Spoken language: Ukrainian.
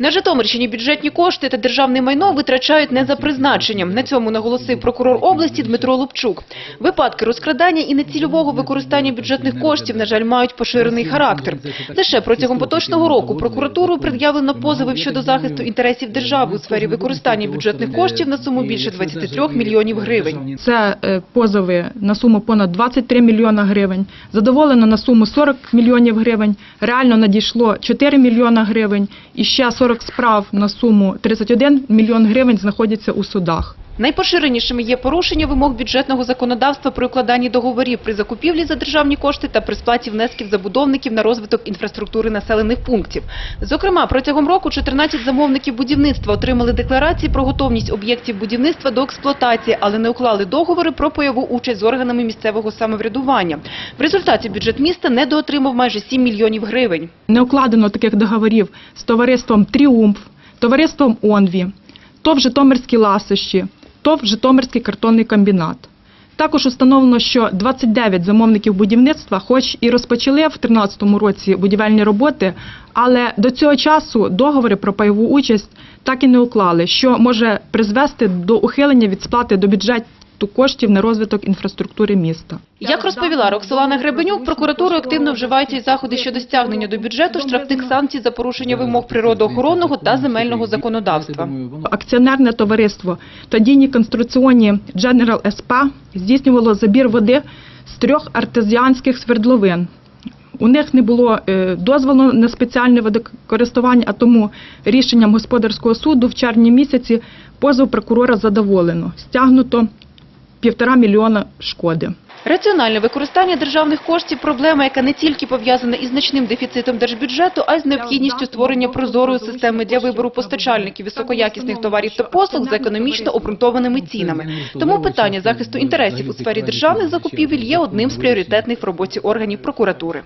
На Житомирщині бюджетні кошти та державне майно витрачають не за призначенням. На цьому наголосив прокурор області Дмитро Лупчук. Випадки розкрадання і нецільового використання бюджетних коштів, на жаль, мають поширений характер. Лише протягом поточного року прокуратурою пред'явлено позови щодо захисту інтересів держави у сфері використання бюджетних коштів на суму більше 23 мільйонів гривень. Це е, позови на суму понад 23 мільйона гривень. Задоволено на суму 40 мільйонів гривень. Реально надійшло 4 мільйона гривень. І ще 40 справ на суму 31 мільйон гривень знаходяться у судах. Найпоширенішими є порушення вимог бюджетного законодавства при укладанні договорів при закупівлі за державні кошти та при сплаті внесків забудовників на розвиток інфраструктури населених пунктів. Зокрема, протягом року 14 замовників будівництва отримали декларації про готовність об'єктів будівництва до експлуатації, але не уклали договори про пайову участь з органами місцевого самоврядування. В результаті бюджет міста недоотримав майже 7 мільйонів гривень. Не укладено таких договорів з товариством Тріумф, товариством Онві, ТОВ Житомирські ласощі, ТОВ Житомирський картонний комбінат. Також установлено, що 29 замовників будівництва, хоч і розпочали в 2013 році будівельні роботи, але до цього часу договори про пайову участь так і не уклали, що може призвести до ухилення від сплати до бюджету коштів на розвиток інфраструктури міста. Як розповіла Роксолана Гребенюк, прокуратурою активно вживаються й заходи щодо стягнення до бюджету штрафних санкцій за порушення вимог природоохоронного та земельного законодавства. Акціонерне товариство Тадійні конструкційні General СП здійснювало забір води з трьох артезіанських свердловин. У них не було е, дозволу на спеціальне водокористування, а тому рішенням господарського суду в червні місяці позов прокурора задоволено. Стягнуто півтора мільйона шкоди. Раціональне використання державних коштів – проблема, яка не тільки пов'язана із значним дефіцитом держбюджету, а й з необхідністю створення прозорої системи для вибору постачальників високоякісних товарів та послуг за економічно обґрунтованими цінами. Тому питання захисту інтересів у сфері державних закупівель є одним з пріоритетних в роботі органів прокуратури.